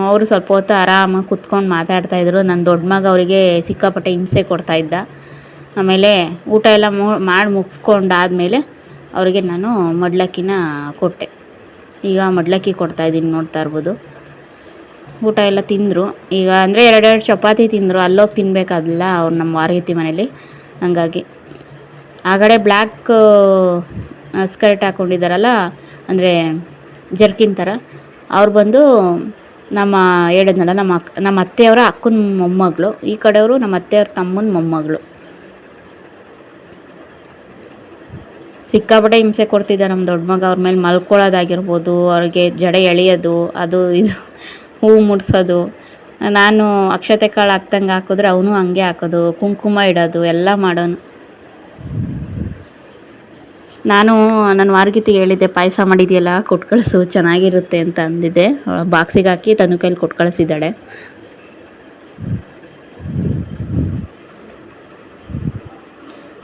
ಅವರು ಸ್ವಲ್ಪ ಹೊತ್ತು ಆರಾಮಾಗಿ ಕುತ್ಕೊಂಡು ಮಾತಾಡ್ತಾಯಿದ್ರು ನನ್ನ ದೊಡ್ಡ ಮಗ ಅವರಿಗೆ ಸಿಕ್ಕಾಪಟ್ಟೆ ಹಿಂಸೆ ಕೊಡ್ತಾಯಿದ್ದ ಆಮೇಲೆ ಊಟ ಎಲ್ಲ ಮಾಡಿ ಮುಗಿಸ್ಕೊಂಡಾದ್ಮೇಲೆ ಅವರಿಗೆ ನಾನು ಮಡ್ಲಕ್ಕಿನ ಕೊಟ್ಟೆ. ಈಗ ಮಡ್ಲಕ್ಕಿ ಕೊಡ್ತಾಯಿದ್ದೀನಿ ನೋಡ್ತಾ ಇರ್ಬೋದು. ಊಟ ಎಲ್ಲ ತಿಂದರು. ಈಗ ಅಂದರೆ ಎರಡೆರಡು ಚಪಾತಿ ತಿಂದರು. ಅಲ್ಲೋಗಿ ತಿನ್ನಬೇಕಾದಿಲ್ಲ ಅವ್ರು ನಮ್ಮ ವಾರಗತಿ ಮನೇಲಿ. ಹಂಗಾಗಿ ಆಗಡೆ ಬ್ಲ್ಯಾಕ್ ಸ್ಕರ್ಟ್ ಹಾಕ್ಕೊಂಡಿದ್ದಾರಲ್ಲ ಅಂದರೆ ಜರ್ಕಿನ್ ಥರ ಅವ್ರು ಬಂದು ನಮ್ಮ ಹೇಳಿದ್ನಲ್ಲ, ನಮ್ಮ ಅಕ್ಕ ನಮ್ಮ ಅತ್ತೆಯವರ ಅಕ್ಕನ ಮೊಮ್ಮಗಳು. ಈ ಕಡೆಯವರು ನಮ್ಮ ಅತ್ತೆಯವ್ರ ತಮ್ಮನ ಮೊಮ್ಮಗಳು. ಸಿಕ್ಕಾಪಟ್ಟೆ ಹಿಂಸೆ ಕೊಡ್ತಿದ್ದೆ ನಮ್ಮ ದೊಡ್ಡ ಮಗ, ಅವ್ರ ಮೇಲೆ ಮಲ್ಕೊಳ್ಳೋದಾಗಿರ್ಬೋದು, ಅವ್ರಿಗೆ ಜಡೆ ಎಳೆಯೋದು, ಅದು ಇದು ಹೂವು ಮುಡಿಸೋದು. ನಾನು ಅಕ್ಷತೆ ಕಾಳು ಹಾಕ್ದಂಗೆ ಹಾಕಿದ್ರೆ ಅವನು ಹಂಗೆ ಹಾಕೋದು, ಕುಂಕುಮ ಇಡೋದು, ಎಲ್ಲ ಮಾಡೋನು. ನಾನು ನನ್ನ ವಾರಗೀತಿಗೆ ಹೇಳಿದ್ದೆ, ಪಾಯಸ ಮಾಡಿದೆಯಲ್ಲ, ಕೊಟ್ಟು ಕಳಿಸು, ಚೆನ್ನಾಗಿರುತ್ತೆ ಅಂತ ಅಂದಿದ್ದೆ. ಬಾಕ್ಸಿಗೆ ಹಾಕಿ ತನ್ನ ಕೈಲಿ ಕೊಟ್ಟು ಕಳಿಸಿದ್ದಾಳೆ.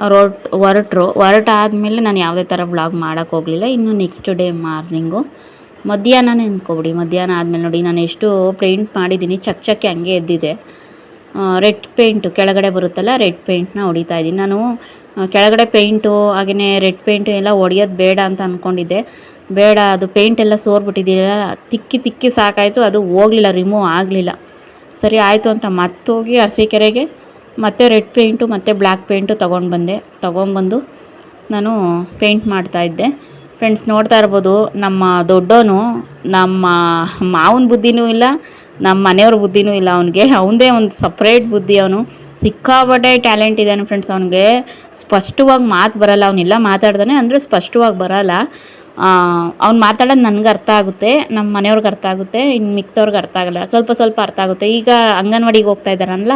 ಅವ್ರು ಹೊರ್ಟ್ ಹೊರಟ್ರು. ಹೊರಟಾದ್ಮೇಲೆ ನಾನು ಯಾವುದೇ ಥರ ವ್ಲಾಗ್ ಮಾಡೋಕ್ಕೆ ಹೋಗಲಿಲ್ಲ. ಇನ್ನು ನೆಕ್ಸ್ಟ್ ಡೇ ಮಾರ್ನಿಂಗು ಮಧ್ಯಾಹ್ನನೇ ಅಂದ್ಕೊಬಿಡಿ ಮಧ್ಯಾಹ್ನ ಆದಮೇಲೆ ನೋಡಿ, ನಾನು ಎಷ್ಟು ಪೇಂಟ್ ಮಾಡಿದ್ದೀನಿ. ಚಕ್ ಚಕ್ಕೆ ಹಂಗೆ ಎದ್ದಿದೆ. ರೆಡ್ ಪೇಂಟು ಕೆಳಗಡೆ ಬರುತ್ತಲ್ಲ ರೆಡ್ ಪೇಂಟ್ನ ಹೊಡಿತಾ ಇದ್ದೀನಿ. ನಾನು ಕೆಳಗಡೆ ಪೇಂಟು ಹಾಗೆಯೇ ರೆಡ್ ಪೇಂಟು ಎಲ್ಲ ಹೊಡಿಯೋದು ಬೇಡ ಅಂತ ಅಂದ್ಕೊಂಡಿದ್ದೆ ಬೇಡ, ಅದು ಪೇಂಟ್ ಎಲ್ಲ ಸೋರ್ಬಿಟ್ಟಿದ್ದೀರ ತಿಕ್ಕಿ ತಿಕ್ಕಿ ಸಾಕಾಯಿತು. ಅದು ಹೋಗಲಿಲ್ಲ ರಿಮೂವ್ ಆಗಲಿಲ್ಲ. ಸರಿ, ಆಯಿತು ಅಂತ ಮತ್ತೋಗಿ ಅರಸೀಕೆರೆಗೆ ಮತ್ತೆ ರೆಡ್ ಪೇಂಟು ಮತ್ತು ಬ್ಲ್ಯಾಕ್ ಪೇಂಟು ತೊಗೊಂಡು ಬಂದೆ. ತೊಗೊಂಬಂದು ನಾನು ಪೇಂಟ್ ಮಾಡ್ತಾಯಿದ್ದೆ ಫ್ರೆಂಡ್ಸ್ ನೋಡ್ತಾ ಇರ್ಬೋದು, ನಮ್ಮ ದೊಡ್ಡೋನು ನಮ್ಮ ಮಾವನ ಬುದ್ಧಿನೂ ಇಲ್ಲ, ನಮ್ಮ ಮನೆಯವ್ರ ಬುದ್ಧಿನೂ ಇಲ್ಲ. ಅವನಿಗೆ ಅವನದೇ ಒಂದು ಸಪ್ರೇಟ್ ಬುದ್ಧಿ ಅವನು. ಸಿಕ್ಕಾಪಟ್ಟೆ ಟ್ಯಾಲೆಂಟ್ ಇದ್ದಾನೆ ಫ್ರೆಂಡ್ಸ್ ಅವನಿಗೆ. ಸ್ಪಷ್ಟವಾಗಿ ಮಾತು ಬರಲ್ಲ ಅವನಿಲ್ಲ ಮಾತಾಡ್ದಾನೆ, ಅಂದರೆ ಸ್ಪಷ್ಟವಾಗಿ ಬರಲ್ಲ. ಅವ್ನು ಮಾತಾಡೋದು ನನಗೆ ಅರ್ಥ ಆಗುತ್ತೆ ನಮ್ಮ ಮನೆಯವ್ರಿಗೆ ಅರ್ಥ ಆಗುತ್ತೆ ಇನ್ನು ಮಿಕ್ತವ್ರಿಗೆ ಅರ್ಥ ಆಗಲ್ಲ. ಸ್ವಲ್ಪ ಸ್ವಲ್ಪ ಅರ್ಥ ಆಗುತ್ತೆ. ಈಗ ಅಂಗನವಾಡಿಗೆ ಹೋಗ್ತಾ ಇದ್ದಾರಲ್ಲ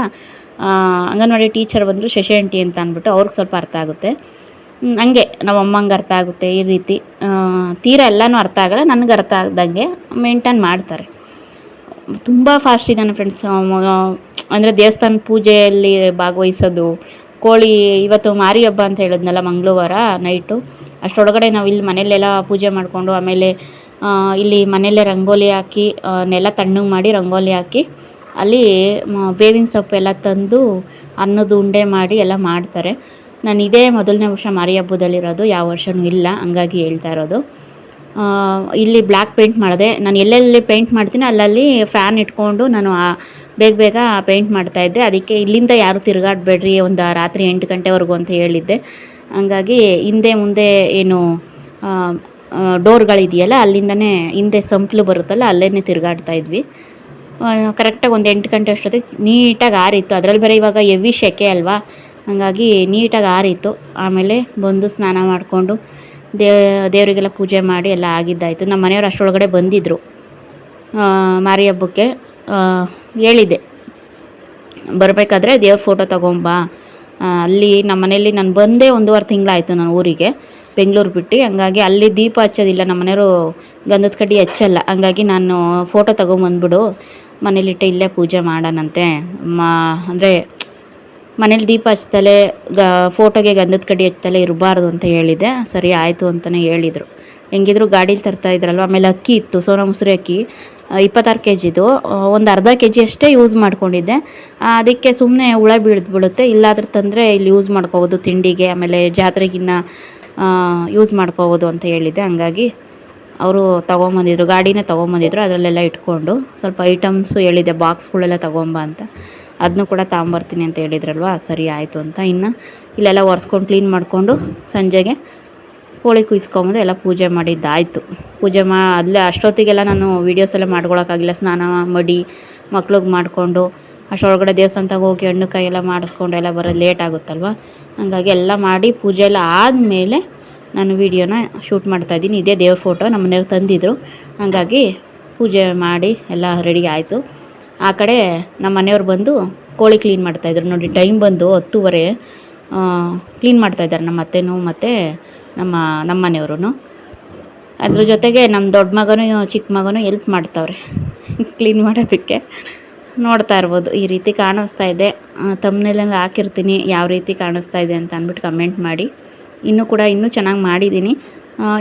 ಅಂಗನವಾಡಿ ಟೀಚರ್ ಬಂದರು ಶಶಿ ಅಂತ ಅಂದ್ಬಿಟ್ಟು ಅವ್ರಿಗೆ ಸ್ವಲ್ಪ ಅರ್ಥ ಆಗುತ್ತೆ. ಹಂಗೆ ನಮ್ಮ ಅಮ್ಮಂಗೆ ಅರ್ಥ ಆಗುತ್ತೆ ಈ ರೀತಿ. ತೀರಾ ಎಲ್ಲನೂ ಅರ್ಥ ಆಗಲ್ಲ, ನನಗೆ ಅರ್ಥ ಆಗ್ದಂಗೆ ಮೇಂಟೈನ್ ಮಾಡ್ತಾರೆ. ತುಂಬ ಫಾಸ್ಟ್ ಇದ್ದಾನೆ ಫ್ರೆಂಡ್ಸ್ ಅಂದರೆ ದೇವಸ್ಥಾನ ಪೂಜೆಯಲ್ಲಿ ಭಾಗವಹಿಸೋದು, ಕೋಳಿ ಇವತ್ತು ಮಾರಿ ಹಬ್ಬ ಅಂತ ಹೇಳಿದ್ನಲ್ಲ ಮಂಗಳವಾರ ನೈಟು ಅಷ್ಟರೊಳಗಡೆ ನಾವು ಇಲ್ಲಿ ಮನೆಯಲ್ಲೆಲ್ಲ ಪೂಜೆ ಮಾಡಿಕೊಂಡು ಆಮೇಲೆ ಇಲ್ಲಿ ಮನೆಯಲ್ಲೇ ರಂಗೋಲಿ ಹಾಕಿ ನೆಲ ತಣ್ಣಗೆ ಮಾಡಿ ರಂಗೋಲಿ ಹಾಕಿ ಅಲ್ಲಿ ಬೇವಿನ ಸೊಪ್ಪೆಲ್ಲ ತಂದು ಅನ್ನದ ಉಂಡೆ ಮಾಡಿ ಎಲ್ಲ ಮಾಡ್ತಾರೆ. ನಾನು ಇದೇ ಮೊದಲನೇ ವರ್ಷ ಮಾರಿ ಹಬ್ಬದಲ್ಲಿರೋದು ಯಾವ ವರ್ಷವೂ ಇಲ್ಲ, ಹಂಗಾಗಿ ಹೇಳ್ತಾ ಇರೋದು. ಇಲ್ಲಿ ಬ್ಲ್ಯಾಕ್ ಪೇಂಟ್ ಮಾಡಿದೆ. ನಾನು ಎಲ್ಲೆಲ್ಲಿ ಪೇಂಟ್ ಮಾಡ್ತೀನಿ, ಅಲ್ಲಲ್ಲಿ ಫ್ಯಾನ್ ಇಟ್ಕೊಂಡು ನಾನು ಬೇಗ ಬೇಗ ಪೇಂಟ್ ಮಾಡ್ತಾಯಿದ್ದೆ ಅದಕ್ಕೆ ಇಲ್ಲಿಂದ ಯಾರು ತಿರುಗಾಡಬೇಡ್ರಿ, ಒಂದು ರಾತ್ರಿ ಎಂಟು ಗಂಟೆವರೆಗೂ ಅಂತ ಹೇಳಿದ್ದೆ. ಹಂಗಾಗಿ ಹಿಂದೆ ಮುಂದೆ ಏನು ಡೋರ್ಗಳಿದೆಯಲ್ಲ, ಅಲ್ಲಿಂದನೇ ಹಿಂದೆ ಸಂಪ್ಲು ಬರುತ್ತಲ್ಲ ಅಲ್ಲೇ ತಿರುಗಾಡ್ತಾ ಇದ್ವಿ. ಕರೆಕ್ಟಾಗಿ ಒಂದು ಎಂಟು ಗಂಟೆ ಅಷ್ಟೊತ್ತಿಗೆ ನೀಟಾಗಿ ಆರಿತ್ತು. ಅದರಲ್ಲಿ ಬೇರೆ ಇವಾಗ ಎವಿ ಶೆಕೆ ಅಲ್ವಾ? ಹಾಗಾಗಿ ನೀಟಾಗಿ ಆರಿತ್ತು. ಆಮೇಲೆ ಬಂದು ಸ್ನಾನ ಮಾಡಿಕೊಂಡು ದೇ, ದೇವರಿಗೆಲ್ಲ ಪೂಜೆ ಮಾಡಿ ಎಲ್ಲ ಆಗಿದ್ದಾಯಿತು. ನಮ್ಮ ಮನೆಯವ್ರು ಅಷ್ಟರೊಳಗಡೆ ಬಂದಿದ್ದರು ಮಾರಿ ಹಬ್ಬಕ್ಕೆ ಹೇಳಿದ್ದೆ. ಬರಬೇಕಾದ್ರೆ ದೇವ್ರ ಫೋಟೋ ತೊಗೊಂಬಾ. ಅಲ್ಲಿ ನಮ್ಮ ಮನೇಲಿ ನಾನು ಬಂದೇ ಒಂದೂವರೆ ತಿಂಗಳಾಯಿತು ನಾನು ಊರಿಗೆ. ಬೆಂಗಳೂರು ಬಿಟ್ಟು. ಹಂಗಾಗಿ ಅಲ್ಲಿ ದೀಪ ಹಚ್ಚೋದಿಲ್ಲ. ನಮ್ಮ ಮನೆಯವರು ಗಂಧದ ಕಡ್ಡಿ ಹಚ್ಚಲ್ಲ. ಹಂಗಾಗಿ ನಾನು ಫೋಟೋ ತೊಗೊಂಬಂದ್ಬಿಡು. ಮನೇಲಿಟ್ಟು ಇಲ್ಲೇ ಪೂಜೆ ಮಾಡೋಣಂತೆ. ಮಾ, ಅಂದರೆ ಮನೇಲಿ ದೀಪ ಹಚ್ತಲೇ ಗ ಫೋಟೋಗೆ ಗಂಧದ ಕಡಿ ಹಚ್ತಲೇ ಇರಬಾರ್ದು ಅಂತ ಹೇಳಿದೆ. ಸರಿ, ಆಯಿತು ಅಂತಲೇ ಹೇಳಿದರು. ಹೆಂಗಿದ್ರು ಗಾಡೀಲಿ ತರ್ತಾ ಇದ್ರಲ್ವ? ಆಮೇಲೆ ಅಕ್ಕಿ ಇತ್ತು, ಸೋನ ಮೊಸರು ಅಕ್ಕಿ. ಇಪ್ಪತ್ತಾರು ಕೆ ಜಿದು ಒಂದು ಅರ್ಧ ಕೆ ಜಿ ಅಷ್ಟೇ ಯೂಸ್ ಮಾಡ್ಕೊಂಡಿದ್ದೆ. ಅದಕ್ಕೆ ಸುಮ್ಮನೆ ಹುಳ ಬೀಳ್ದು ಬಿಡುತ್ತೆ ಇಲ್ಲಾದ್ರೆ ತಂದರೆ ಇಲ್ಲಿ ಯೂಸ್ ಮಾಡ್ಕೋಬೋದು ತಿಂಡಿಗೆ, ಆಮೇಲೆ ಜಾತ್ರೆಗಿನ್ನ ಯೂಸ್ ಮಾಡ್ಕೋಬೋದು ಅಂತ ಹೇಳಿದ್ದೆ ಹಂಗಾಗಿ ಅವರು ತೊಗೊಂಬಂದಿದ್ರು, ಗಾಡಿನೇ ತೊಗೊಂಬಂದಿದ್ರು, ಅದರಲ್ಲೆಲ್ಲ ಇಟ್ಕೊಂಡು ಸ್ವಲ್ಪ ಐಟಮ್ಸು ಹೇಳಿದ್ದೆ, ಬಾಕ್ಸ್ಗಳೆಲ್ಲ ತೊಗೊಂಬ ಅಂತ. ಅದನ್ನೂ ಕೂಡ ತಗೊಂಬರ್ತೀನಿ ಅಂತ ಹೇಳಿದ್ರಲ್ವ, ಸರಿ ಆಯಿತು ಅಂತ. ಇನ್ನು ಇಲ್ಲೆಲ್ಲ ಒರೆಸ್ಕೊಂಡು ಕ್ಲೀನ್ ಮಾಡಿಕೊಂಡು ಸಂಜೆಗೆ ಕೋಳಿ ಕುಯ್ಸ್ಕೊಂಬಂದು ಎಲ್ಲ ಪೂಜೆ ಮಾಡಿದ್ದಾಯಿತು. ಪೂಜೆ ಮಾ ಅಲ್ಲೇ ಅಷ್ಟೊತ್ತಿಗೆಲ್ಲ ನಾನು ವೀಡಿಯೋಸ್ ಎಲ್ಲ ಮಾಡ್ಕೊಳಕ್ಕಾಗಿಲ್ಲ, ಸ್ನಾನ, ಮಡಿ, ಮಕ್ಳಿಗೆ ಮಾಡಿಕೊಂಡು ಅಷ್ಟೊಳಗಡೆ ದೇವಸ್ಥಾನದಾಗ ಹೋಗಿ ಹಣ್ಣು ಕೈ ಎಲ್ಲ ಮಾಡಿಸ್ಕೊಂಡು ಎಲ್ಲ ಬರೋದು ಲೇಟ್ ಆಗುತ್ತಲ್ವ? ಹಾಗಾಗಿ ಎಲ್ಲ ಮಾಡಿ ಪೂಜೆ ಎಲ್ಲ ಆದಮೇಲೆ ನಾನು ವೀಡಿಯೋನ ಶೂಟ್ ಮಾಡ್ತಾಯಿದ್ದೀನಿ ಇದೇ ದೇವ್ರ ಫೋಟೋ ನಮ್ಮ ಮನೆಯವ್ರು ತಂದಿದ್ದರು ಹಾಗಾಗಿ ಪೂಜೆ ಮಾಡಿ ಎಲ್ಲ ರೆಡಿ ಆಯಿತು. ಆ ಕಡೆ ನಮ್ಮ ಮನೆಯವ್ರು ಬಂದು ಕೋಳಿ ಕ್ಲೀನ್ ಮಾಡ್ತಾಯಿದ್ರು ನೋಡಿ ಟೈಮ್ ಬಂದು ಹತ್ತುವರೆ ಕ್ಲೀನ್ ಮಾಡ್ತಾಯಿದ್ದಾರೆ ನಮ್ಮ ಅತ್ತೆನೂ ಮತ್ತು ನಮ್ಮ ನಮ್ಮ ಮನೆಯವ್ರೂ ಅದ್ರ ಜೊತೆಗೆ ನಮ್ಮ ದೊಡ್ಡ ಮಗನೂ, ಚಿಕ್ಕ ಮಗನೂ ಎಲ್ಪ್ ಮಾಡ್ತಾವ್ರೆ ಕ್ಲೀನ್ ಮಾಡೋದಕ್ಕೆ. ನೋಡ್ತಾ ಇರ್ಬೋದು. ಈ ರೀತಿ ಕಾಣಿಸ್ತಾ ಇದೆ. ತಮ್ಮನೆಲ್ಲ ಹಾಕಿರ್ತೀನಿ. ಯಾವ ರೀತಿ ಕಾಣಿಸ್ತಾ ಇದೆ ಅಂತ ಅಂದ್ಬಿಟ್ಟು ಕಮೆಂಟ್ ಮಾಡಿ. ಇನ್ನೂ ಕೂಡ ಇನ್ನೂ ಚೆನ್ನಾಗಿ ಮಾಡಿದ್ದೀನಿ.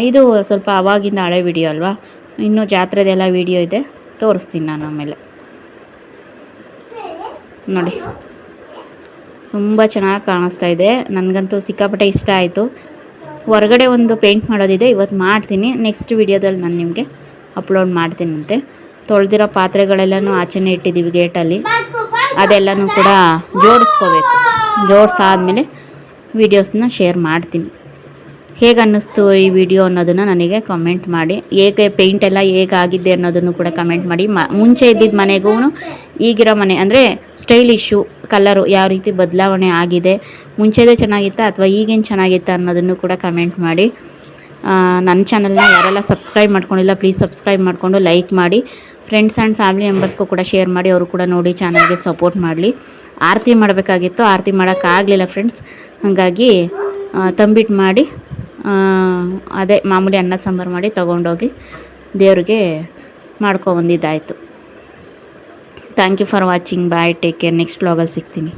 ಇದು ಸ್ವಲ್ಪ ಅವಾಗಿಂದ ಹಳೆ ವಿಡಿಯೋ ಅಲ್ವಾ? ಇನ್ನೂ ಜಾತ್ರೆದೆಲ್ಲ ವಿಡಿಯೋ ಇದೆ. ತೋರಿಸ್ತೀನಿ ನಾನು ಆಮೇಲೆ. ನೋಡಿ. ತುಂಬ ಚೆನ್ನಾಗಿ ಕಾಣಿಸ್ತಾ ಇದೆ. ನನಗಂತೂ ಸಿಕ್ಕಾಪಟ್ಟೆ ಇಷ್ಟ ಆಯಿತು. ಹೊರಗಡೆ ಒಂದು ಪೇಂಟ್ ಮಾಡೋದಿದೆ. ಇವತ್ತು ಮಾಡ್ತೀನಿ. ನೆಕ್ಸ್ಟ್ ವಿಡಿಯೋದಲ್ಲಿ ನಾನು ನಿಮಗೆ ಅಪ್ಲೋಡ್ ಮಾಡ್ತೀನಂತೆ. ತೊಳೆದಿರೋ ಪಾತ್ರೆಗಳೆಲ್ಲನೂ ಆಚೆನೇ ಇಟ್ಟಿದ್ದೀವಿ ಗೇಟಲ್ಲಿ ಅದೆಲ್ಲನೂ ಕೂಡ ಜೋಡಿಸ್ಕೋಬೇಕು. ಜೋಡಿಸಾದ್ಮೇಲೆ ವೀಡಿಯೋಸ್ನ ಶೇರ್ ಮಾಡ್ತೀನಿ. ಹೇಗೆ ಅನ್ನಿಸ್ತು ಈ ವಿಡಿಯೋ ಅನ್ನೋದನ್ನು ನನಗೆ ಕಮೆಂಟ್ ಮಾಡಿ. ಹೇಗೆ ಪೇಂಟ್ ಎಲ್ಲ ಹೇಗಾಗಿದೆ ಅನ್ನೋದನ್ನು ಕೂಡ ಕಮೆಂಟ್ ಮಾಡಿ. ಮ, ಮುಂಚೆ ಇದ್ದಿದ್ದ ಮನೆಗೂ ಈಗಿರೋ ಮನೆ, ಅಂದರೆ ಸ್ಟೈಲಿಶು ಕಲರು ಯಾವ ರೀತಿ ಬದಲಾವಣೆ ಆಗಿದೆ, ಮುಂಚೆದೇ ಚೆನ್ನಾಗಿತ್ತಾ ಅಥವಾ ಈಗೇನು ಚೆನ್ನಾಗಿತ್ತಾ ಅನ್ನೋದನ್ನು ಕೂಡ ಕಮೆಂಟ್ ಮಾಡಿ. ನನ್ನ ಚಾನಲ್ನ ಯಾರೆಲ್ಲ ಸಬ್ಸ್ಕ್ರೈಬ್ ಮಾಡ್ಕೊಂಡಿಲ್ಲ ಪ್ಲೀಸ್ ಸಬ್ಸ್ಕ್ರೈಬ್ ಮಾಡಿಕೊಂಡು ಲೈಕ್ ಮಾಡಿ. ಫ್ರೆಂಡ್ಸ್ ಆ್ಯಂಡ್ ಫ್ಯಾಮಿಲಿ ಮೆಂಬರ್ಸ್ಗೂ ಕೂಡ ಶೇರ್ ಮಾಡಿ, ಅವರು ಕೂಡ ನೋಡಿ ಚಾನಲ್ಗೆ ಸಪೋರ್ಟ್ ಮಾಡಲಿ. ಆರತಿ ಮಾಡಬೇಕಾಗಿತ್ತು, ಆರತಿ ಮಾಡೋಕ್ಕಾಗಲಿಲ್ಲ ಫ್ರೆಂಡ್ಸ್ ಹಾಗಾಗಿ ತಂಬಿಟ್ಟು ಮಾಡಿ ಅದೇ ಮಾಮೂಲಿ ಅನ್ನ ಸಾಂಬಾರು ಮಾಡಿ ತೊಗೊಂಡೋಗಿ ದೇವ್ರಿಗೆ ಮಾಡ್ಕೊಬಂದಿದ್ದಾಯಿತು thank you for watching bye take care next ವ್ಲಾಗಲ್ಲಿ ಸಿಗ್ತೀನಿ.